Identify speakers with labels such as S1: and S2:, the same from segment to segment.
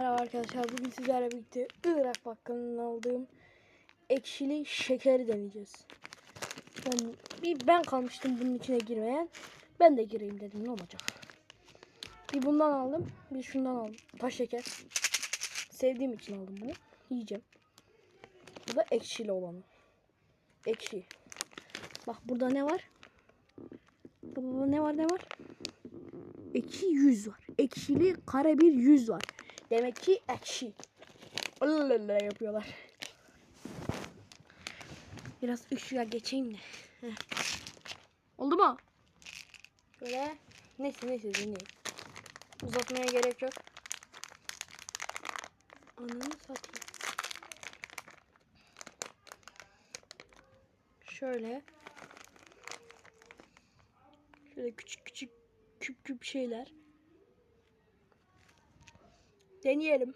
S1: Merhaba arkadaşlar bugün sizlerle birlikte Irak bakkalından aldığım ekşili şekeri deneyeceğiz. Ben, bir ben kalmıştım bunun içine girmeyen. Ben de gireyim dedim ne olacak. Bir bundan aldım bir şundan aldım. Taş şeker. Sevdiğim için aldım bunu. Yiyeceğim. Bu da ekşili olanı. Ekşi. Bak burada ne var? Ne var ne var? Ekşi yüz var. Ekşili kare bir yüz var. Demek ki ekşi. Öyle yapıyorlar. Biraz ışığa geçeyim de. Heh. Oldu mu? Böyle. Neyse neyse dinleyin. Uzatmaya gerek yok. Ananı satayım. Şöyle. Şöyle küçük küçük küp küp şeyler. Deneyelim.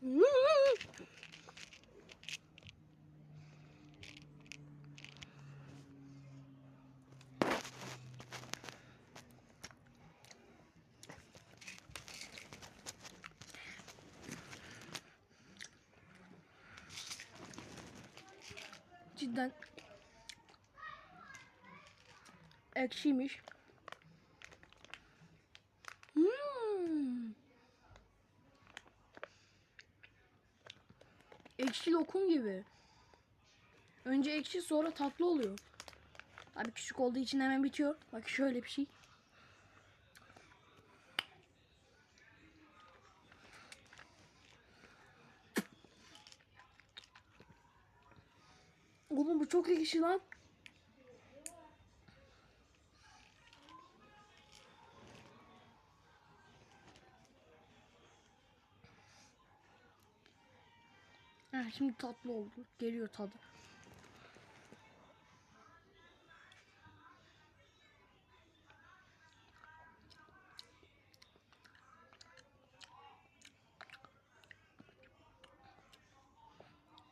S1: Hmm. Cidden ekşiymiş. Hmm. Ekşi lokum gibi. Önce ekşi sonra tatlı oluyor. Abi küçük olduğu için hemen bitiyor. Bak şöyle bir şey. Oğlum bu çok ekşi lan. Ha, şimdi tatlı oldu. Geliyor tadı.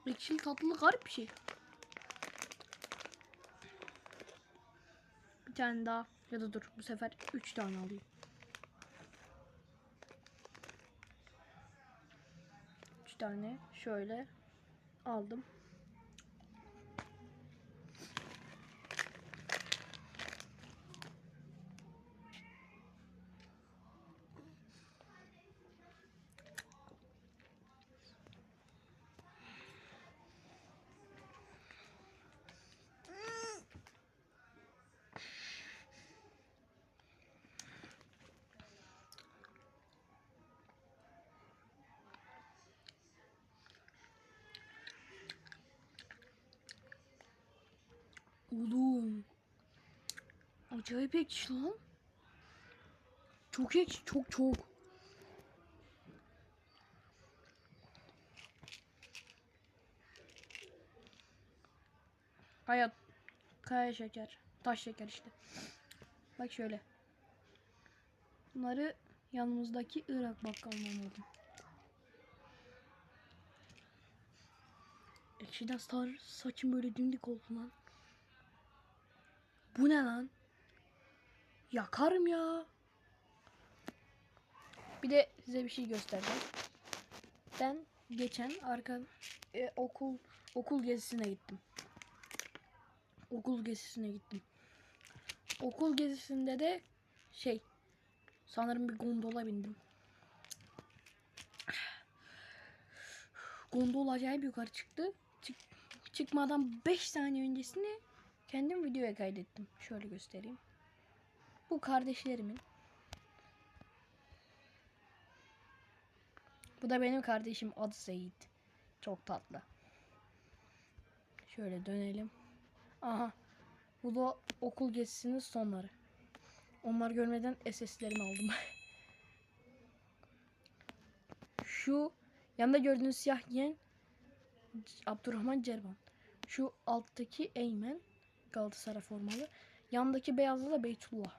S1: Ekşili tatlı garip bir şey. Bir tane daha ya da dur bu sefer 3 tane alayım. Tane şöyle aldım. Oğlum. Acayip ekşi lan. Çok ekşi. Çok çok. Hayat. Kaya şeker. Taş şeker işte. Bak şöyle. Bunları yanımızdaki Irak bakkalından aldım. Ekşiden sar saçım böyle dimdik oldu lan. Bu ne lan? Yakarım ya. Bir de size bir şey göstereceğim. Ben geçen arka e, okul okul gezisine gittim. Okul gezisine gittim. Okul gezisinde de şey sanırım bir gondola bindim. Gondol acayip yukarı çıktı. Çık, çıkmadan 5 saniye öncesinde kendim videoya kaydettim. Şöyle göstereyim. Bu kardeşlerimin. Bu da benim kardeşim adı Seyit. Çok tatlı. Şöyle dönelim. Aha. Bu da okul gezisinin sonları. Onlar görmeden SS'lerimi aldım. Şu yanında gördüğünüz siyah giyen Abdurrahman Cerban. Şu alttaki Eymen Galatasaray formalı. Yandaki beyazlı da Beytullah.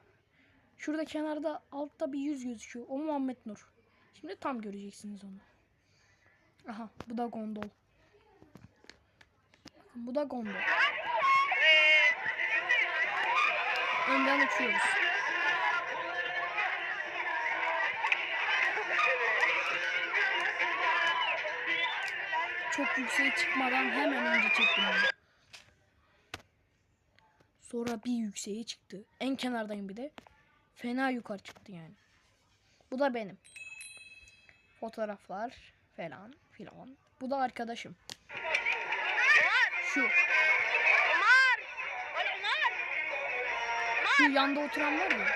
S1: Şurada kenarda altta bir yüz gözüküyor. O Muhammed Nur. Şimdi tam göreceksiniz onu. Aha bu da gondol. Bu da gondol. önden uçuyoruz. Çok yükseğe çıkmadan hemen önce çektim onu. Sonra bir yükseğe çıktı. En kenardayım bir de. Fena yukarı çıktı yani. Bu da benim. Fotoğraflar falan filan. Bu da arkadaşım. Şu. Şu yanda oturan var ya.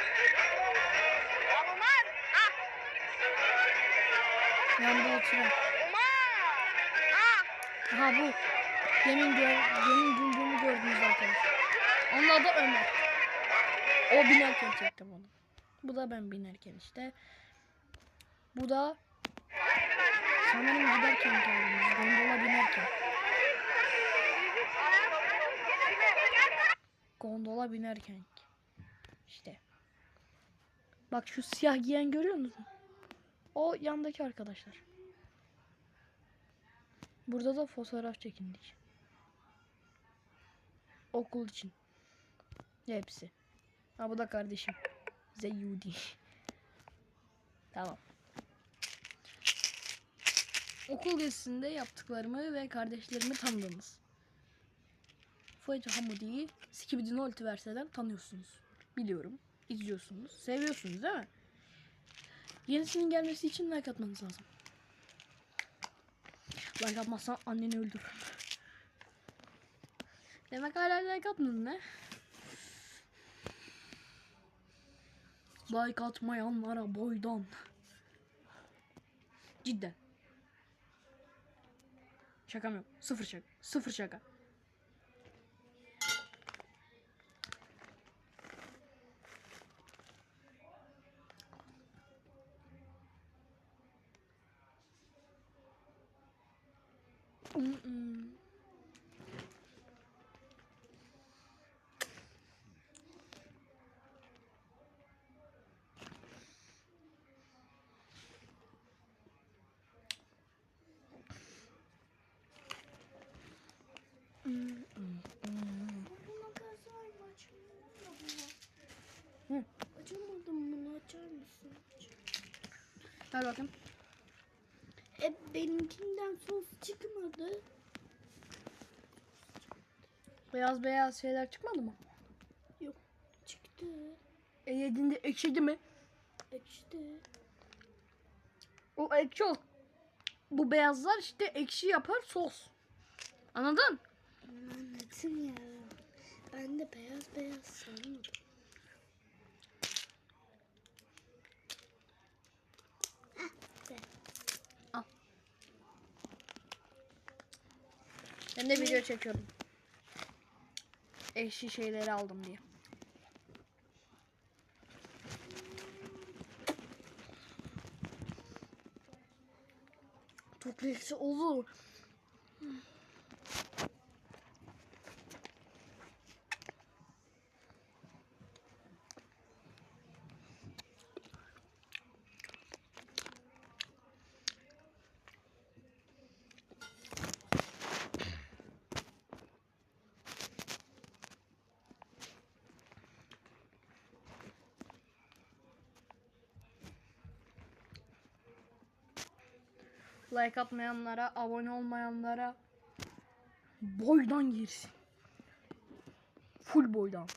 S1: Yanda oturan. Aha bu. Demin, gör, demin gündüğümü gördünüz arkadaşlar. Onun adı Ömer. O binerken çektim onu. Bu da ben binerken işte. Bu da sanırım giderken gördünüz. Gondola binerken. Gondola binerken. İşte. Bak şu siyah giyen görüyor musun? O yandaki arkadaşlar. Burada da fotoğraf çekindik. Okul için. Hepsi. Ha bu da kardeşim. Zeyyudi. tamam. Okul gezisinde yaptıklarımı ve kardeşlerimi tanıdınız. Fayca Hamudi'yi Skibidi Multiverse'den tanıyorsunuz. Biliyorum. izliyorsunuz. Seviyorsunuz değil mi? Yenisinin gelmesi için like atmanız lazım. Like atmazsan anneni öldürürüm. Demek hala like atmadın ne? Like atmayanlara boydan. Cidden. Şakam yok. Sıfır şaka. Sıfır şaka. Mm-mm. Ver bakayım.
S2: E benimkinden sos çıkmadı.
S1: Beyaz beyaz şeyler çıkmadı mı?
S2: Yok çıktı.
S1: E yediğinde ekşidi mi?
S2: Ekşidi.
S1: O ekşi ol. Bu beyazlar işte ekşi yapar sos. Anladın?
S2: Anlatın ya. Ben de beyaz beyaz sanmadım.
S1: Ben de video çekiyorum. Ekşi şeyleri aldım diye. Ekşi olur. Like atmayanlara, abone olmayanlara boydan girsin. Full boydan.